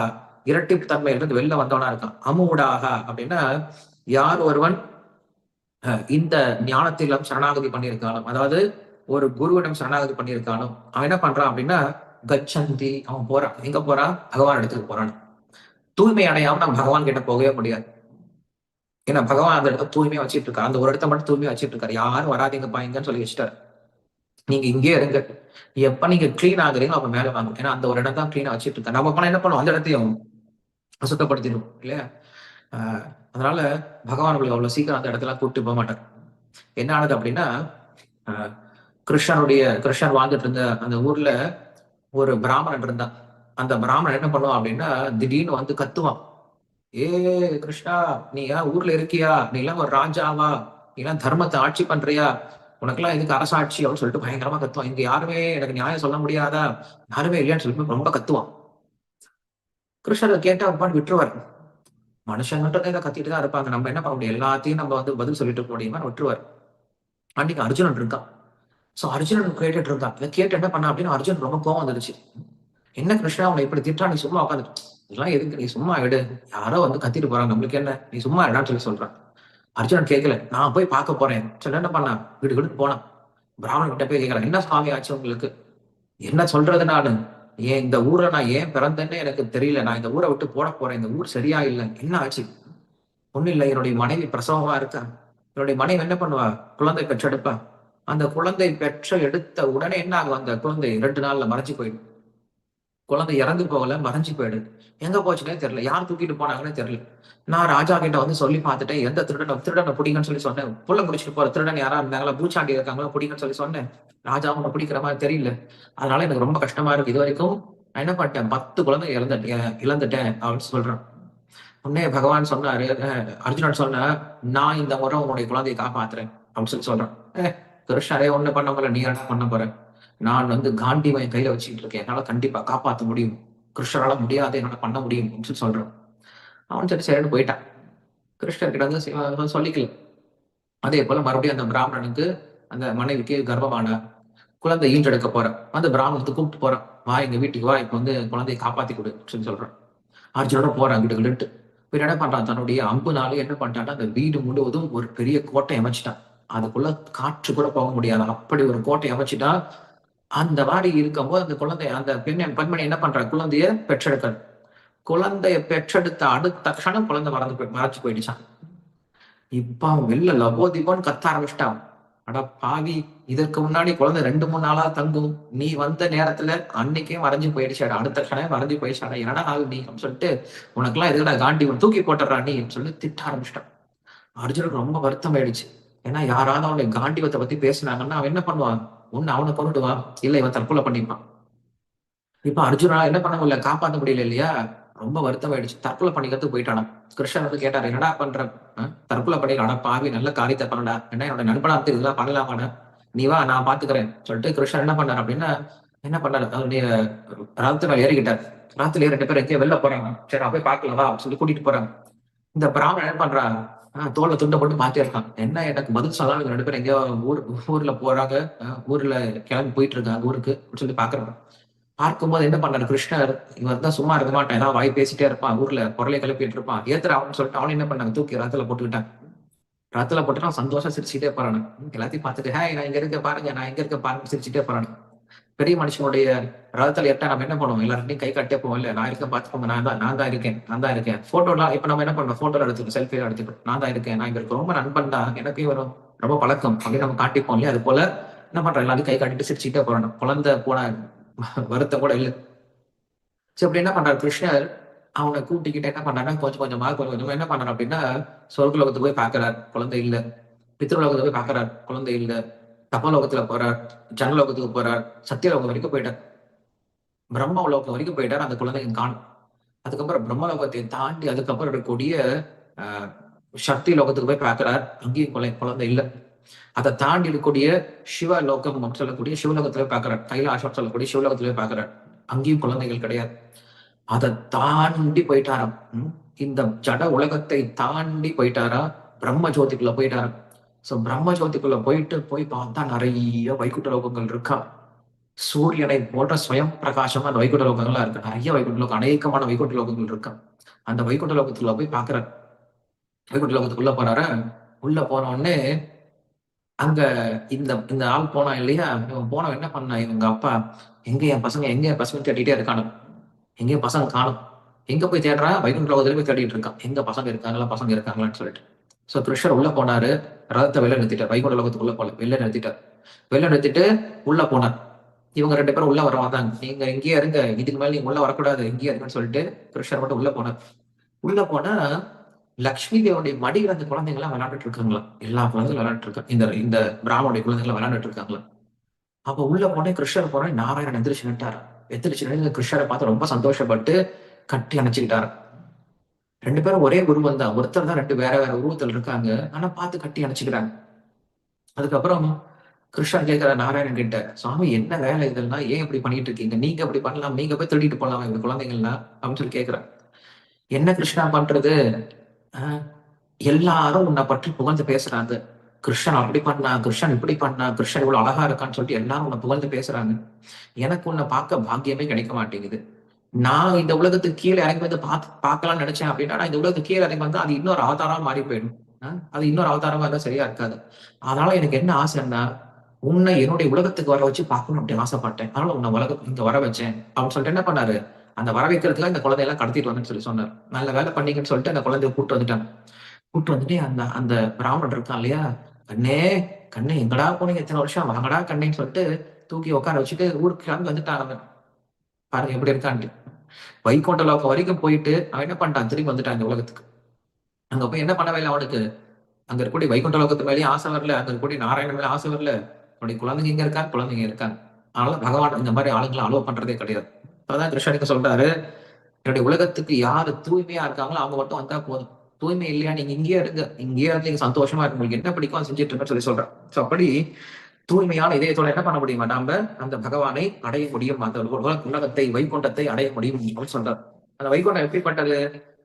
இரட்டிப்பு தன்மையிலிருந்து வெளில வந்தவனா இருக்கான். அமுடாக அப்படின்னா யார் ஒருவன் இந்த ஞானத்திலும் சரணாகதி பண்ணியிருக்காலும் அதாவது ஒரு குருவிடம் சரணாகதி பண்ணியிருக்காலும் அவன் என்ன பண்றான் அப்படின்னா கச்சந்தி அவன் போறான். எங்க போறான்? பகவான் இடத்துக்கு போறான். தூய்மை அடையாம நம்ம பகவான் கிட்ட போகவே முடியாது. ஏன்னா பகவான் அந்த இடத்த தூய்மையா வச்சுட்டு இருக்காரு. அந்த ஒரு இடத்த மட்டும் தூய்மையா வச்சுட்டு இருக்காரு. யாரும் வராதிங்க பாய்ங்கன்னு சொல்லி வச்சுட்டாரு. நீங்க இங்கே இருங்க. எப்ப நீங்க கிளீன் ஆகுறீங்களோ அப்ப மேல வாங்க. ஏன்னா அந்த ஒரு இடம் தான் கிளீனா வச்சுட்டு இருக்காரு. நம்ம பண்ண என்ன பண்ணுவோம்? அந்த இடத்தையும் அசுத்தப்படுத்திடும் இல்லையா? அதனால பகவான் உங்களுக்கு அவ்வளவு சீக்கிரம் அந்த இடத்துல கூப்பிட்டு போக மாட்டார். என்ன ஆனது அப்படின்னா கிருஷ்ணனுடைய கிருஷ்ணன் வாழ்ந்துட்டு இருந்த அந்த ஊர்ல ஒரு பிராமணன் இருந்தான். அந்த பிராமணன் என்ன பண்ணுவான் அப்படின்னா திடீர்னு வந்து கத்துவான். ஏ கிருஷ்ணா நீ ஏன் ஊர்ல இருக்கியா? நீ எல்லாம் ஒரு ராஜாவா? நீ எல்லாம் தர்மத்தை ஆட்சி பண்றியா? உனக்கெல்லாம் எதுக்கு அரசாட்சி? அப்படின்னு சொல்லிட்டு பயங்கரமா கத்துவான். இங்க யாருமே எனக்கு நியாயம் சொல்ல முடியாதா? யாருமே இல்லையான்னு சொல்லிட்டு ரொம்ப கத்துவான். கிருஷ்ணர் கேட்டா அப்பான்னு விட்டுருவார். மனுஷங்கன்றதை இதை கத்திட்டு தான் இருப்பாங்க. நம்ம என்ன பண்ண முடியும்? எல்லாத்தையும் நம்ம வந்து பதில் சொல்லிட்டு இருக்க முடியுமா விட்டுருவார். அன்னைக்கு அர்ஜுனன் இருக்கான். சோ அர்ஜுனன் கேட்டுட்டு இருந்தான். இதை கேட்டு என்ன பண்ண அப்படின்னு அர்ஜுன் ரொம்ப கோவம் வந்துருச்சு என்ன கிருஷ்ணா உன்னை இப்படி திட்டா நீ சும்மா உட்காந்து இதெல்லாம் எதுக்கு? நீ சும்மா எடு யாரோ வந்து கத்திட்டு போறாங்க. நம்மளுக்கு என்ன? நீ சும்மா இடான்னு சொல்லி சொல்றான் அர்ஜுனன் கேட்கல நான் போய் பார்க்க போறேன். சொல்ல என்ன பண்ணா? வீடு வீடு போனான் பிராமணன் கிட்ட போய் கேட்கலாம் என்ன சுவாமி ஆச்சு உங்களுக்கு? என்ன சொல்றது நானு? ஏன் இந்த ஊரை நான் ஏன் பிறந்தேன்னு எனக்கு தெரியல. நான் இந்த ஊரை விட்டு போட போறேன். இந்த ஊர் சரியா இல்லை. என்ன ஆச்சு? ஒண்ணும் இல்லை. என்னுடைய மனைவி பிரசவமா இருக்கா? என்னுடைய மனைவி என்ன பண்ணுவா? குழந்தை பெற்றெடுப்பா. அந்த குழந்தை பெற்ற எடுத்த உடனே என்ன ஆகும்? அந்த குழந்தை ரெண்டு நாள்ல மறைஞ்சு போயிடும். குழந்தை இறந்து போகல மறைஞ்சு போயிடுது. எங்க போச்சுன்னே தெரியல. யார் தூக்கிட்டு போனாங்கன்னே தெரியல. நான் ராஜா கிட்ட வந்து சொல்லி பார்த்துட்டேன். எந்த திருடனை திருடனை பிடிங்கன்னு சொல்லி சொன்னேன். புள்ள முடிச்சுட்டு போற திருடன் யாரா இருந்தாங்களா பூச்சாண்டி இருக்காங்களா பிடிங்கன்னு சொல்லி சொன்னேன். ராஜா அவங்க பிடிக்கிற மாதிரி தெரியல. அதனால எனக்கு ரொம்ப கஷ்டமா இருக்கு. இது வரைக்கும் நான் என்ன பண்ணிட்டேன்? பத்து குழந்தை இழந்துட்டேன் இழந்துட்டேன் அப்படின்னு சொல்றேன். உடனே பகவான் சொன்னாரு அர்ஜுனன் சொன்ன நான் இந்த முறை உன்னுடைய குழந்தையை காப்பாத்துறேன் அப்படின்னு சொல்லி சொல்றேன். ஏ கிருஷ்ணரே ஒண்ணு பண்ண போல நீ என்ன பண்ண போற? நான் வந்து காந்தி கையில வச்சுக்கிட்டு இருக்கேன். என்னால கண்டிப்பா காப்பாத்த முடியும். கிருஷ்ணரால முடியாது. என்னால பண்ண முடியும் அப்படின்னு சொல்றான். அவன் சரி சரின்னு போயிட்டான். கிருஷ்ணர் கிட்ட வந்து சொல்லிக்கல. அதே போல மறுபடியும் அந்த பிராமணனுக்கு அந்த மனைவிக்கு கர்ப்பமான குழந்தை ஈன்றெடுக்க போறேன். அந்த பிராமணத்தை கூப்பிட்டு போறேன். வா எங்க வீட்டுக்கு வா. இப்ப வந்து குழந்தையை காப்பாத்தி கொடு அப்படின்னு சொல்றான். அர்ஜுனோட போறான் வீட்டு கிட்டு இவன் என்ன பண்றான்? தன்னுடைய அம்புனால என்ன பண்ணிட்டான்னா அந்த வீடு முழுவதும் ஒரு பெரிய கோட்டை அமைச்சிட்டான். அதுக்குள்ள காற்று கூட போக முடியாது. அப்படி ஒரு கோட்டை அமைச்சிட்டா அந்த வாடி இருக்கும்போது அந்த குழந்தை அந்த பெண் பெண்மணி என்ன பண்றா குழந்தைய பெற்றெடுக்க குழந்தைய பெற்றெடுத்த அடுத்த க்ஷணம் குழந்தை மறந்து போய் மறைச்சு போயிடுச்சான் இப்ப அவன் வெளில லபோதிபோன்னு கத்த ஆரம்பிச்சிட்டான். அட பாவி இதற்கு முன்னாடி குழந்தை ரெண்டு மூணு நாளா தங்கும். நீ வந்த நேரத்துல அன்னைக்கே மறைஞ்சு போயிடுச்சாடா அடுத்த க்ஷணம் மறைஞ்சு போயிடுச்சாடா என்னடா ஆகு நீ அப்படின்னு சொல்லிட்டு உனக்கெல்லாம் எதுக்கடா காண்டி உன் தூக்கி போட்டுறா நீ சொல்லி திட்ட ஆரம்பிச்சிட்டான். அர்ஜுனுக்கு ரொம்ப வருத்தம் ஆயிடுச்சு ஏன்னா யாராவது அவனுடைய காண்டிவத்தை பத்தி பேசுனாங்கன்னா அவன் என்ன பண்ணுவான்? ஒன்னு அவனை கொண்டுடுவான் இல்ல இவன் தற்கொலை பண்ணிப்பான். இப்ப அர்ஜுனா என்ன பண்ண முடியல காப்பாற்ற முடியல இல்லையா? ரொம்ப வருத்தம் ஆயிடுச்சு தற்கொலை பண்ணிக்கிறதுக்கு போயிட்டானா? கிருஷ்ணன் வந்து கேட்டாரு என்னடா பண்ற? அஹ், தற்கொலை பண்ணிடா பாவி நல்ல காரியத்தை பண்ணடா. என்ன என்னோட நண்பனா இதெல்லாம் பண்ணலாமாடா? நீ வா நான் பாத்துக்கிறேன். சொல்லிட்டு கிருஷ்ணன் என்ன பண்ணார் அப்படின்னா என்ன பண்ணாரு? ராத்து மேல ஏறிக்கிட்டார். ராத்துல ரெண்டு பேரும் எங்கேயோ வெளில போறாங்க. சரி நான் போய் பார்க்கலாம் வா அப்படின்னு சொல்லி கூட்டிட்டு போறாங்க. இந்த பிராமணன் என்ன பண்றான்? ஆஹ் தோல்ல துண்டை போட்டு மாத்தி இருக்கான் என்ன எனக்கு பதில் சொல்லாம ரெண்டு பேரும் எங்கேயோ ஊர் ஊர்ல போறாங்க. ஊர்ல கிளம்பி போயிட்டு இருக்காங்க ஊருக்கு அப்படின்னு சொல்லி பாக்குறாங்க பார்க்கும்போது என்ன பண்ணாரு கிருஷ்ணர்? இவர் தான் சும்மா இருக்க மாட்டான். ஏதாவது வாய் பேசிட்டே இருப்பான். ஊர்ல குரலை கிளப்பிட்டு இருப்பான் ஏத்துற அவன் சொல்லிட்டு அவன் என்ன பண்ணாங்க? தூக்கி ரத்துல போட்டுக்கிட்டான். ரத்துல போட்டு சந்தோஷம் சிரிச்சுட்டே போறானு. எல்லாத்தையும் பார்த்துட்டு ஹே நான் இங்க இருக்க பாருங்க நான் இங்க இருக்க பாருங்க சிரிச்சுட்டே போறானு. பெரிய மனுஷனுடைய ரதத்துல எட்ட நம்ம என்ன பண்ணுவோம்? எல்லாருக்கிட்டையும் கை கட்டே போவோம். இல்ல நான் இருக்கேன் பாத்துக்கோங்க நான் தான் நான் தான் இருக்கேன் நான் தான் இருக்கேன். போட்டோலாம் இப்ப நம்ம என்ன பண்ணுவோம்? போட்டோல எடுத்துக்கோ செல்ஃபியில எடுத்துக்கோ நான் தான் இருக்கேன். நான் இவருக்கு ரொம்ப நண்பன் தான். எனக்கு வரும் ரொம்ப பழக்கம். அப்படின்னு நம்ம காட்டிப்போம் இல்லையா? அது போல என்ன பண்றோம்? எல்லாரும் கை காட்டிட்டு சிரிச்சுட்டே போறோம் குழந்தை போன வருத்தம் கூட இல்லை. சரி அப்படி என்ன பண்றாரு? கிருஷ்ணர் அவனை கூட்டிக்கிட்டு என்ன பண்றாங்க கொஞ்சம் கொஞ்சமா கொஞ்சம் கொஞ்சமா என்ன பண்றான் அப்படின்னா சொர்க்கலோகத்துக்கு போய் பாக்குறாரு குழந்தை இல்ல. பித்ருலோகத்துக்கு போய் பாக்குறாரு குழந்தை இல்லை. தபலோகத்துல போறார் ஜனலோகத்துக்கு போறார் சத்தியலோகம் வரைக்கும் போயிட்டார். பிரம்ம லோகம் வரைக்கும் போயிட்டார் அந்த குழந்தைங்க காணும் அதுக்கப்புறம் பிரம்மலோகத்தை தாண்டி அதுக்கப்புறம் இருக்கக்கூடிய சக்தி லோகத்துக்கு போய் பார்க்கிறார். அங்கேயும் குழந்தை குழந்தை இல்லை. அதை தாண்டி இருக்கக்கூடிய சிவ லோகம் சொல்லக்கூடிய சிவலோகத்துல போய் பார்க்கிறார். கைலாசம் சொல்லக்கூடிய சிவலோகத்துல பார்க்கிறார். அங்கேயும் குழந்தைகள் கிடையாது. அதை தாண்டி போயிட்டாராம். ம்? இந்த ஜட உலகத்தை தாண்டி போயிட்டாரா? பிரம்ம ஜோதிக்குள்ள போயிட்டாராம். ஸோ பிரம்ம ஜோதிக்குள்ள போயிட்டு போய் பார்த்தா நிறைய வைகுண்ட லோகங்கள் இருக்கா. சூரியனை போன்ற சுயம் பிரகாசமா அந்த வைகுண்ட லோகங்கள்லாம் இருக்கு. நிறைய வைகுண்ட லோகம் அநேகமான வைகுண்ட லோகங்கள் இருக்கா. அந்த வைகுண்ட லோகத்துக்குள்ள போய் பாக்குறாரு வைகுண்ட லோகத்துக்குள்ள போறாரு. உள்ள போன உடனே அங்க இந்த இந்த ஆள் போனா இல்லையா? இவன் போனவன் என்ன பண்ண? இவங்க அப்பா எங்க என் பசங்க எங்க என் பசங்க தேடிட்டே இருக்கானு. எங்கேயும் பசங்க காணும். எங்க போய் தேடுறா? வைகுண்ட லோகத்துல போய் தேடிட்டு இருக்கான். எங்க பசங்க இருக்காங்களா? பசங்க இருக்காங்களான்னு சொல்லிட்டு. ஸோ கிருஷ்ணர் உள்ள போனாரு. ரதத்தை வெளில நிறுத்திட்டார். வைகுண்ட லோகத்துக்குள்ள போல வெளில நிறுத்திட்டார். வெளில நிறுத்திட்டு உள்ள போனார். இவங்க ரெண்டு பேரும் உள்ள வரவாதாங்க நீங்கள் நீங்க இங்கேயே இருங்க. இதுக்கு மேல நீங்க உள்ள வரக்கூடாது. இங்கேயே இருங்கன்னு சொல்லிட்டு கிருஷ்ணர் மட்டும் உள்ள போனார். உள்ள போனா லக்ஷ்மி தேவனுடைய மடியில் அந்த குழந்தைங்களாம் விளையாண்டுட்டு இருக்காங்களா எல்லா குழந்தைகளும் விளையாண்டு இருக்காங்க. இந்த இந்த பிராமணுடைய குழந்தைங்களாம் விளையாண்டுட்டு இருக்காங்களா அப்ப உள்ள போனே கிருஷ்ணர் போனே நாராயணன் எந்திரிச்சு நின்ட்டார் எந்திரிச்சு நின்று கிருஷ்ணரை பார்த்து ரொம்ப சந்தோஷப்பட்டு கட்டி அணைச்சுக்கிட்டாரு ரெண்டு பேரும் ஒரே உருவம் தான் ஒருத்தர் தான் ரெண்டு வேற வேற உருவத்தில் இருக்காங்க. ஆனா பார்த்து கட்டி அணைச்சுக்கிறாங்க. அதுக்கப்புறம் கிருஷ்ணன் கேட்கிற நாராயணன் கிட்ட சுவாமி என்ன வேலை இதெல்லாம்? ஏன் இப்படி பண்ணிட்டு இருக்கீங்க? நீங்க அப்படி பண்ணலாம் நீங்க போய் திருடிட்டு போகலாம் இந்த குழந்தைங்கள்லாம்? அப்படின்னு சொல்லி கேட்கிறான் என்ன கிருஷ்ணா பண்றது? எல்லாரும் உன்னை பற்றி புகழ்ந்து பேசுறாங்க. கிருஷ்ணன் அப்படி பண்ணா கிருஷ்ணன் இப்படி பண்ணா கிருஷ்ணன் இவ்வளவு அழகா இருக்கான்னு சொல்லிட்டு எல்லாரும் உன்னை புகழ்ந்து பேசுறாங்க. எனக்கு உன்னை பார்க்க பாக்கியமே கிடைக்க மாட்டேங்குது. நான் இந்த உலகத்துக்கு கீழே இறங்கி வந்து பார்த்து பார்க்கலாம்னு நினைச்சேன் அப்படின்னா நான் இந்த உலகத்துக்கு கீழே இறங்கி வந்து அது இன்னொரு அவதாரம் மாறி போயிடும். அது இன்னொரு அவதாரமா இருந்தா சரியா இருக்காது. அதனால எனக்கு என்ன ஆசைன்னா உன்னை என்னுடைய உலகத்துக்கு வர வச்சு பார்க்கணும் அப்படின்னு ஆசைப்பட்டேன். அதனால உன்னை உலகம் இங்க வர வச்சேன். அப்படின்னு சொல்லிட்டு என்ன பண்ணாரு? அந்த வர வைக்கிறதுக்கு இந்த குழந்தையெல்லாம் கடத்திட்டு வந்தேன்னு சொல்லி சொன்னார். நல்ல வேலை பண்ணீங்கன்னு சொல்லிட்டு அந்த குழந்தைய கூட்டு வந்துட்டாங்க. கூட்டு வந்துட்டு அந்த அந்த பிராமணன் இருக்கான் இல்லையா? கண்ணே கண்ணே எங்கடா போனீங்க? எத்தனை வருஷம் வாங்கடா கண்ணேன்னு சொல்லிட்டு தூக்கி உட்கார வச்சுட்டு ஊருக்கு கிளம்பி வந்துட்டாங்க பாருங்க எப்படி இருக்கான்ட்டு. வைகுண்ட லோகம் வரைக்கும் போயிட்டு அவன் என்ன பண்ணிட்டான்? திரும்பி வந்துட்டான் இந்த உலகத்துக்கு. அங்க போய் என்ன பண்ணவே இல்லை அவனுக்கு? அங்க இருக்கக்கூடிய வைகுண்ட லோகத்து மேலேயும் ஆசை வரல. அங்க இருக்கக்கூடிய நாராயண மேலே ஆசை வரல. அவனுடைய குழந்தைங்க இங்க இருக்காங்க? குழந்தைங்க இருக்காங்க. அதனால பகவான் இந்த மாதிரி ஆளுங்களை அலோவ் பண்றதே கிடையாது. அதான் கிருஷ்ணனுக்கு சொல்றாரு என்னுடைய உலகத்துக்கு யாரு தூய்மையா இருக்காங்களோ அவங்க மட்டும் வந்தா போதும். தூய்மை இல்லையா? நீங்க இங்கேயே இருங்க. இங்கேயே இருந்து நீங்க சந்தோஷமா இருக்கு உங்களுக்கு என்ன பிடிக்கும் செஞ்சுட்டு இருக்க சொல்லி சொல்றேன். சோ அப்படி தூய்மையான இதயத்தோட என்ன பண்ண முடியுமா? நாம அந்த பகவானை அடைய முடியும். அந்த உலகத்தை வைகுண்டத்தை அடைய முடியும் அப்படின்னு சொல்றார். அந்த வைகுண்டம் எப்படிப்பட்டது?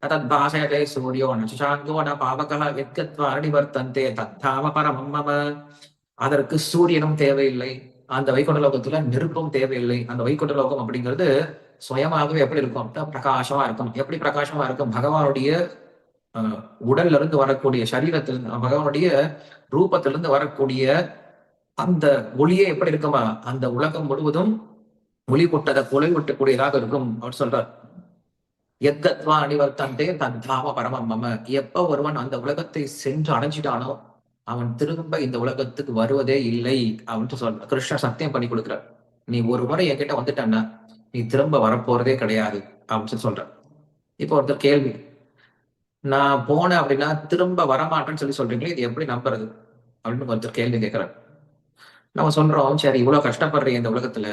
தத் பாஷயதே சூரியோ நசாங்கோ ந பாவகா வெத்கத்வ அடிவர்த்தந்தே தத்தாம பரமம் அதற்கு சூரியனும் தேவையில்லை. அந்த வைகுண்ட லோகத்துல நெருப்பும் தேவையில்லை. அந்த வைகுண்ட லோகம் அப்படிங்கிறது சுயமாகவே எப்படி இருக்கும்? பிரகாசமா இருக்கும். எப்படி பிரகாசமா இருக்கும்? பகவானுடைய உடல்ல இருந்து வரக்கூடிய சரீரத்திலிருந்து பகவானுடைய ரூபத்திலிருந்து வரக்கூடிய அந்த ஒளியே எப்படி இருக்குமா? அந்த உலகம் முழுவதும் ஒளி கொட்டத கொலை விட்டக்கூடியதாக இருக்கும் அவர் சொல்றார். எத்தத்வா அணிவர்த்தந்தே தன் தாம பரமம் மம. எப்ப ஒருவன் அந்த உலகத்தை சென்று அடைஞ்சிட்டானோ அவன் திரும்ப இந்த உலகத்துக்கு வருவதே இல்லை அவன்ட்டு சொல்ற கிருஷ்ண சத்தியம் பண்ணி கொடுக்குற நீ ஒரு முறை என்கிட்ட வந்துட்டான்னா நீ திரும்ப வரப்போறதே கிடையாது அப்படின்னு சொல்ற இப்போ ஒருத்தர் கேள்வி நான் போனேன் அப்படின்னா திரும்ப வரமாட்டேன்னு சொல்லி சொல்றீங்களே இது எப்படி நம்புறது அப்படின்னு ஒருத்தர் கேள்வி கேட்கிறார். நம்ம சொல்றோம் சரி இவ்வளவு கஷ்டப்படுறீங்க இந்த உலகத்துல.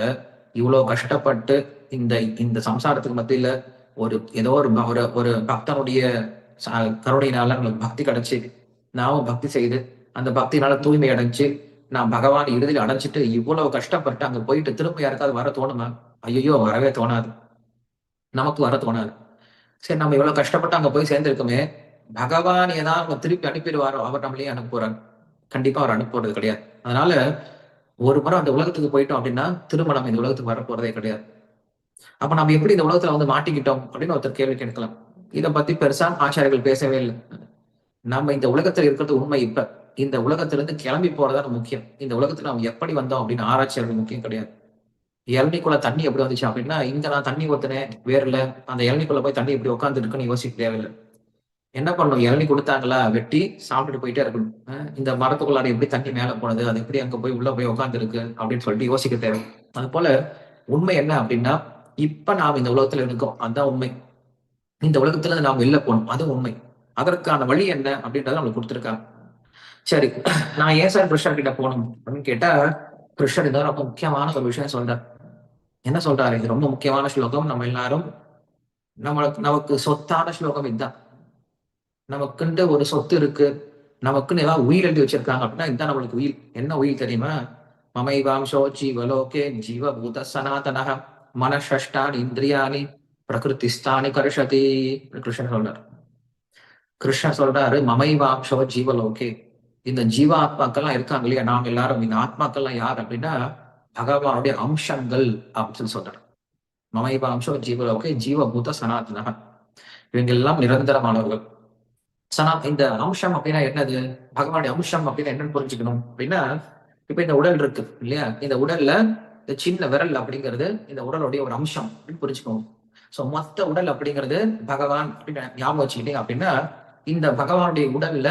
இவ்வளவு கஷ்டப்பட்டு இந்த இந்த சம்சாரத்துக்கு மத்தியில ஒரு ஏதோ ஒரு ஒரு ஒரு பக்தனுடைய கருணையினால நம்மளுக்கு பக்தி கிடைச்சி நாமும் பக்தி செய்து அந்த பக்தினால தூய்மை அடைஞ்சு நான் பகவான் இறுதியில் அடைஞ்சிட்டு இவ்வளவு கஷ்டப்பட்டு அங்க போயிட்டு திரும்ப யாருக்காவது வர தோணுமா? ஐயோ வரவே தோணாது. நமக்கு வர தோணாது. சரி நம்ம இவ்வளவு கஷ்டப்பட்டு அங்க போய் சேர்ந்திருக்கோமே பகவான் ஏதாவது திருப்பி அனுப்பிடுவாரோ? அவர் நம்மளையும் அனுப்புறாரு கண்டிப்பா அவர் அனுப்புறது கிடையாது. அதனால ஒரு முறை அந்த உலகத்துக்கு போயிட்டோம் அப்படின்னா திரும்ப நம்ம இந்த உலகத்துக்கு வர போறதே கிடையாது. அப்ப நம்ம எப்படி இந்த உலகத்துல வந்து மாட்டிக்கிட்டோம் அப்படின்னு ஒருத்தர் கேள்வி கேட்கலாம். இதை பத்தி பெருசா ஆச்சாரியர்கள் பேசவே இல்லை. நம்ம இந்த உலகத்துல இருக்கிறது உண்மை இப்ப. இந்த உலகத்திலிருந்து கிளம்பி போறதான் முக்கியம். இந்த உலகத்துல நம்ம எப்படி வந்தோம் அப்படின்னு ஆராய்ச்சியாளர்கள் முக்கியம் கிடையாது. இளநிக்குள்ள தண்ணி எப்படி வந்துச்சு அப்படின்னா இங்க நான் தண்ணி ஊத்துனேன் வேர்ல அந்த இளநிக்குள்ள போய் தண்ணி எப்படி உட்காந்துருக்குன்னு யோசிக்க தேவையில்லை. என்ன பண்ணணும்? இளநி கொடுத்தாங்களா? வெட்டி சாப்பிட்டுட்டு போயிட்டே இருக்கணும். இந்த மரத்துக்குள்ளார எப்படி தண்ணி மேலே போனது? அது எப்படி அங்கே போய் உள்ள போய் உட்காந்துருக்கு அப்படின்னு சொல்லிட்டு யோசிக்க தேவை. அது போல உண்மை என்ன அப்படின்னா இப்ப நாம் இந்த உலகத்துல இருக்கோம். அதுதான் உண்மை. இந்த உலகத்துல நாம் வெளில போகணும். அது உண்மை. அதற்கான வழி என்ன அப்படின்றத நம்மளுக்கு கொடுத்துருக்காங்க. சரி நான் ஏன் சார் கிருஷ்ணர் கிட்ட போகணும் அப்படின்னு கேட்டா கிருஷ்ணர் இதான் ரொம்ப முக்கியமான ஒரு விஷயம் சொல்றார். என்ன சொல்றாரு? இது ரொம்ப முக்கியமான ஸ்லோகம். நம்ம எல்லாரும் நம்மளுக்கு நமக்கு சொத்தான ஸ்லோகம் இதுதான். நமக்குன்ட்டு ஒரு சொத்து இருக்கு. நமக்குன்னு ஏதாவது உயிர் எழுதி வச்சிருக்காங்க அப்படின்னா இதுதான் நம்மளுக்கு உயிர். என்ன உயிர் தெரியுமா? மமைவாம்சோ ஜீவலோகே ஜீவபூத சனாதனக மனஷ்டான் இந்திரியானி பிரகிருதிஸ்தானி கருஷதி கிருஷ்ணன் சொல்றார். கிருஷ்ணன் சொல்றாரு மமைவாம்சோ ஜீவலோகே. இந்த ஜீவாத்மாக்கள்லாம் இருக்காங்க இல்லையா? நாம் எல்லாரும் இந்த ஆத்மாக்கள்லாம் யார் அப்படின்னா பகவானுடைய அம்சங்கள் அப்படின்னு சொல்லி சொல்றாரு. மமைவ ஜீவலோகே ஜீவபூத சனாதனக இவங்க எல்லாம் நிரந்தரமானவர்கள். சனா இந்த அம்சம் அப்படின்னா என்னது? பகவானுடைய அம்சம் அப்படின்னா என்னன்னு புரிஞ்சுக்கணும். அப்படின்னா இப்ப இந்த உடல் இருக்கு இல்லையா? இந்த உடல்ல இந்த சின்ன விரல் அப்படிங்கிறது இந்த உடலுடைய ஒரு அம்சம் அப்படின்னு புரிஞ்சுக்கணும். சோ மொத்த உடல் அப்படிங்கிறது பகவான் அப்படின்னு ஞாபகம் வச்சுக்கிட்டீங்க அப்படின்னா இந்த பகவானுடைய உடல்ல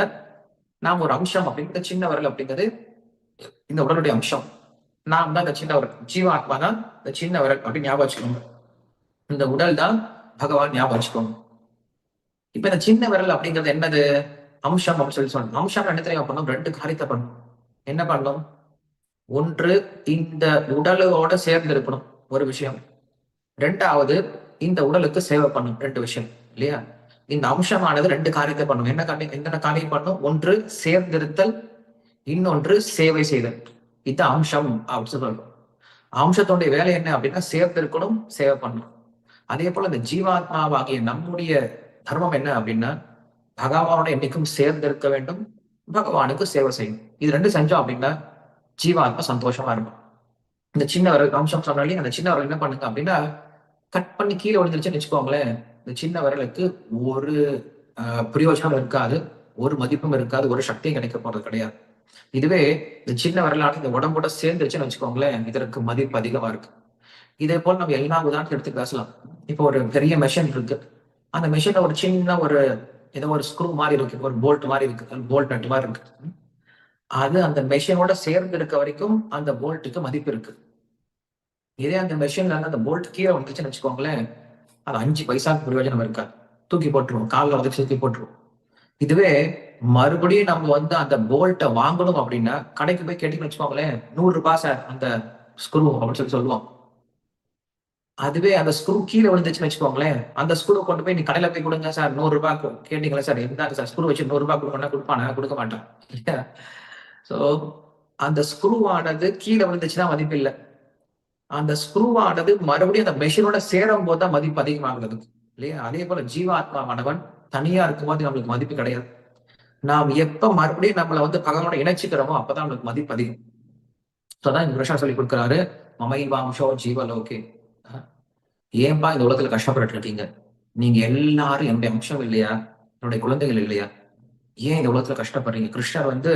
நாம் ஒரு அம்சம் அப்படிங்கிற சின்ன விரல் அப்படிங்கிறது இந்த உடலுடைய அம்சம் நாம் தான் இந்த சின்ன விரல் ஜீவாத்மா தான் இந்த சின்ன விரல் அப்படின்னு ஞாபகம் வச்சுக்கணும். இந்த உடல் தான் பகவான் ஞாபகம் வச்சுக்கணும். இப்ப இந்த சின்ன விரல் அப்படிங்கிறது என்னது? அம்சம் அப்படின்னு சொல்லி சொல்லணும் அம்சம் என்ன தெரியும் பண்ணும்? ரெண்டு காரியத்தை பண்ணும். என்ன பண்ணும்? ஒன்று இந்த உடலோட சேர்ந்து இருக்கணும் ஒரு விஷயம். ரெண்டாவது இந்த உடலுக்கு சேவை பண்ணும் ரெண்டு விஷயம். இல்லையா? இந்த அம்சமானது ரெண்டு காரியத்தை பண்ணும் என்ன காரியம் என்னென்ன காரியம் பண்ணும் ஒன்று சேர்ந்திருத்தல். இன்னொன்று சேவை செய்தல். இது அம்சம் அப்படின்னு சொல்றோம். அம்சத்தோடைய வேலை என்ன அப்படின்னா சேர்ந்திருக்கணும் சேவை பண்ணணும். அதே போல இந்த ஜீவாத்மாவாகிய நம்முடைய தர்மம் என்ன அப்படின்னா பகவானோட என்னைக்கும் சேர்ந்திருக்க வேண்டும். பகவானுக்கு சேவை செய்யும். இது ரெண்டு செஞ்சோம் அப்படின்னா ஜீவாத்மா சந்தோஷமா இருக்கும் இந்த சின்ன அம்சம் சொன்னாலே அந்த சின்ன என்ன பண்ணுங்க அப்படின்னா கட் பண்ணி கீழே விழுந்துருச்சுன்னு வச்சுக்கோங்களேன் இந்த சின்ன விரலுக்கு ஒரு பிரயோஜனம் இருக்காது ஒரு மதிப்பும் இருக்காது ஒரு சக்தியும் கிடைக்க போறது கிடையாது. இதுவே இந்த சின்ன விரலான இந்த உடம்போட சேர்ந்துருச்சுன்னு வச்சுக்கோங்களேன் இதற்கு மதிப்பு அதிகமா இருக்கு. இதே போல் நம்ம எல்லா உதாரணத்தை எடுத்து பேசலாம். இப்போ ஒரு பெரிய மெஷின் இருக்கு. அந்த மிஷின்ல ஒரு சின்ன ஒரு ஏதோ ஒரு ஸ்க்ரூ மாதிரி இருக்கு ஒரு போல்ட் மாதிரி இருக்கு போல்ட் நட்டு மாதிரி இருக்கு. அது அந்த மெஷினோட சேர்ந்து இருக்க வரைக்கும் அந்த போல்ட்டுக்கு மதிப்பு இருக்கு. இதே அந்த மெஷின்ல அந்த போல்ட் கீழே வந்துச்சுன்னு வச்சுக்கோங்களேன் அது அஞ்சு பைசாக்கு பிரயோஜனம் இருக்காது தூக்கி போட்டுருவோம் காலில் வந்து தூக்கி போட்டுருவோம். இதுவே மறுபடியும் நம்ம வந்து அந்த போல்ட்டை வாங்கணும் அப்படின்னா கடைக்கு போய் கேட்டீங்கன்னு வச்சுக்கோங்களேன் நூறு ரூபாய் சார் அந்த ஸ்க்ரூ அப்படின்னு சொல்லி சொல்லுவோம் அதுவே அந்த ஸ்க்ரூ கீழே விழுந்துச்சுன்னு வச்சுக்கோங்களேன். அந்த ஸ்க்ரூவை கொண்டு போய் நீ கடையில போய் கொடுங்க சார் நூறு ரூபாய் கேட்டீங்களா சார்? இருந்தாங்க சார் ஸ்க்ரூ வச்சு நூறு ரூபாய் கொடுக்கணும்னா கொடுப்பானா கொடுக்க மாட்டான். சோ அந்த ஸ்க்ரூவானது கீழே விழுந்துச்சுன்னா மதிப்பு இல்லை. அந்த ஸ்க்ரூவானது மறுபடியும் அந்த மெஷினோட சேரும் போது தான் மதிப்பு அதிகமாகிறது. இல்லையா? அதே போல ஜீவாத்மாவானவன் தனியா இருக்கும்போது நம்மளுக்கு மதிப்பு கிடையாது. நாம் எப்ப மறுபடியும் நம்மளை வந்து பகவானோட இணைச்சிக்கிறோமோ அப்பதான் நம்மளுக்கு மதிப்பு அதிகம். அதான் இந்த சொல்லி கொடுக்குறாரு. மமைவாம்சோ ஜீவலோகே. ஏன்பா இந்த உலகத்துல கஷ்டப்பட்டு இருக்கீங்க நீங்க எல்லாரும் என்னுடைய அம்சம் இல்லையா? என்னுடைய குழந்தைகள் இல்லையா? ஏன் இந்த உலகத்துல கஷ்டப்படுறீங்க? கிருஷ்ணர் வந்து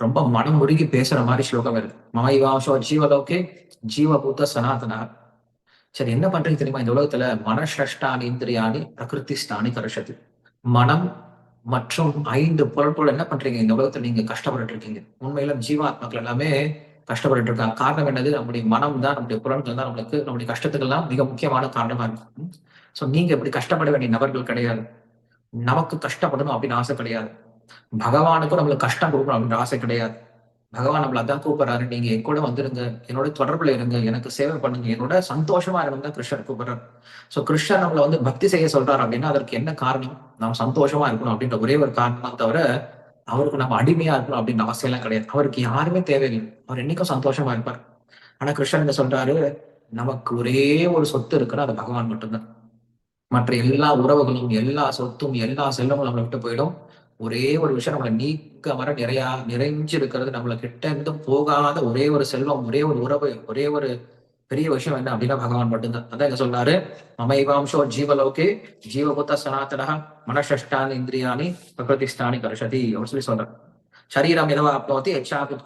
ரொம்ப மனம் முருகி பேசுற மாதிரி ஸ்லோகம் இருக்கு மமைவாம்சோ ஜீவலோகே ஜீவபூத்த சனாதனா சரி என்ன பண்றீங்க தெரியுமா? இந்த உலகத்துல மனஷ்டானி இந்திரியானி பிரகிருதி ஸ்தானி கருஷத்து மனம் மற்றும் ஐந்து பொருட்கள் என்ன பண்றீங்க? இந்த உலகத்துல நீங்க கஷ்டப்பட்டு இருக்கீங்க உண்மையில ஜீவாத்மாக்கள் எல்லாமே கஷ்டப்பட்டு இருக்காங்க காரணம் என்னது? நம்முடைய மனம் தான் நம்முடைய புலன்கள் தான் நம்மளுக்கு நம்முடைய கஷ்டத்துக்கெல்லாம் மிக முக்கியமான காரணமா இருக்கும். சோ நீங்க இப்படி கஷ்டப்பட வேண்டிய நபர்கள் கிடையாது. நமக்கு கஷ்டப்படணும் அப்படின்னு ஆசை கிடையாது. பகவானுக்கும் நம்மளுக்கு கஷ்டம் கொடுக்கணும் அப்படின்ற ஆசை கிடையாது. பகவான் நம்மள அதான் கூப்பிடுறாரு. நீங்க என் கூட வந்துருங்க. என்னோட தொடர்புல இருங்க. எனக்கு சேவை பண்ணுங்க. என்னோட சந்தோஷமா இருங்க தான் கிருஷ்ணர் கூப்பிடுறாரு. சோ கிருஷ்ணர் நம்மள வந்து பக்தி செய்ய சொல்றாரு அப்படின்னா அதற்கு என்ன காரணம்? நாம் சந்தோஷமா இருக்கணும் அப்படின்ற ஒரே ஒரு காரணம் தவிர அவருக்கு நம்ம அடிமையா இருக்கணும் அப்படின்னு அவசியம் கிடையாது. அவருக்கு யாருமே தேவையில்லை. அவர் என்னைக்கும் சந்தோஷமா இருப்பார். ஆனா கிருஷ்ணன் என்ன சொல்றாரு? நமக்கு ஒரே ஒரு சொத்து இருக்குன்னா அது பகவான் மட்டும்தான். மற்ற எல்லா உறவுகளும் எல்லா சொத்தும் எல்லா செல்வங்களும் நம்மளை விட்டு போயிடும். ஒரே ஒரு விஷயம் நம்மளை நீக்க வர நிறையா நிறைஞ்சு இருக்கிறது நம்மளை கிட்ட இருந்து போகாத ஒரே ஒரு செல்வம் ஒரே ஒரு உறவு ஒரே ஒரு பெரிய விஷயம் என்ன அப்படின்னா பகவான் மட்டும்தான். அதான் என்ன சொல்றாரு மமைவாம்சோ ஜீவலோகே ஜீவபுத்த சனாத்தனா மனஷ்டானி இந்திரியாணி பிரகிருதிஸ்தானி கருஷதி அப்படின்னு சொல்லி சொல்றாரு. சரீரம் எதவா அப்போத்தி எச்சா